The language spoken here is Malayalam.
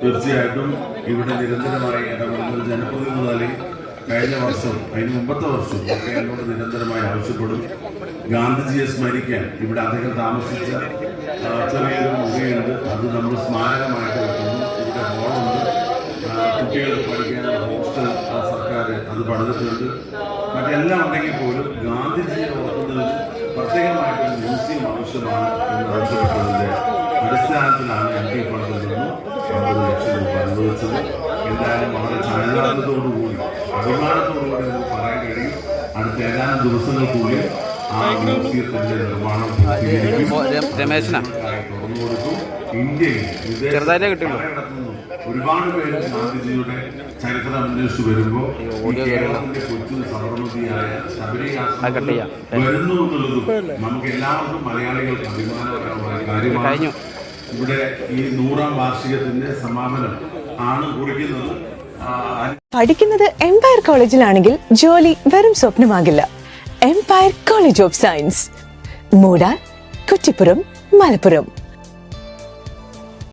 തീർച്ചയായിട്ടും ഇവിടെ നിരന്തരമായി ഇടപെടുന്ന ജനപ്രതിനിധി കഴിഞ്ഞ വർഷം അതിന് മുമ്പത്തെ വർഷം ഒക്കെ എന്നോട് നിരന്തരമായി ആവശ്യപ്പെടും. ഗാന്ധിജിയെ സ്മരിക്കാൻ ഇവിടെ അദ്ദേഹം താമസിച്ച ചെറിയൊരു മുറിയുണ്ട്. അത് നമ്മൾ സ്മാരകമായിട്ട് വെക്കുന്നു. ഇവിടെ ഹോളുണ്ട് കുട്ടികൾ പഠിക്കാനുള്ള ഹോസ്റ്റൽ സർക്കാർ അത് പഠിച്ചിട്ടുണ്ട് മറ്റെല്ലാം ഉണ്ടെങ്കിൽ പോലും ഗാന്ധിജിയെ ഓർക്കുന്നതിന് പ്രത്യേകമായിട്ടൊരു മ്യൂസിയം ആവശ്യമാണ് എന്ന് ആവശ്യപ്പെട്ടതിന്റെ അടിസ്ഥാനത്തിലാണ് എം പി ഫണ്ടിൽ അനുവദിച്ചത് എന്തായാലും വളരെ ചാരിതാർത്ഥ്യത്തോടുകൂടി അഭിമാനത്തോടുകൂടി നമുക്ക് പറയാൻ കഴിയും. അടുത്ത ഏതാനും ദിവസങ്ങൾക്കുള്ളിൽ ആ മ്യൂസിയത്തിന്റെ നിർമ്മാണം തുറന്നു കൊടുത്തു ഇന്ത്യയിൽ ഒരുപാട് പേര് ഗാന്ധിജിയുടെ ചരിത്രം അന്വേഷിച്ച് വരുമ്പോൾ കേരളത്തിന്റെ കൊച്ചു സബർമതിയായ ശബരിയാത്ര വരുന്നു എന്നുള്ളതും നമുക്ക് എല്ലാവർക്കും മലയാളികൾക്ക് അഭിമാനകരമായ കാര്യമാണ്. ഇവിടെ ഈ നൂറാം വാർഷികത്തിന്റെ സമാപനം ആണ് കുറിക്കുന്നത്. പഠിക്കുന്നത് എംപയർ കോളേജിലാണെങ്കിൽ ജോലി വെറും സ്വപ്നമാകില്ല. എംപയർ കോളേജ് ഓഫ് സയൻസ് മൂടാൻ കുറ്റിപ്പുറം മലപ്പുറം.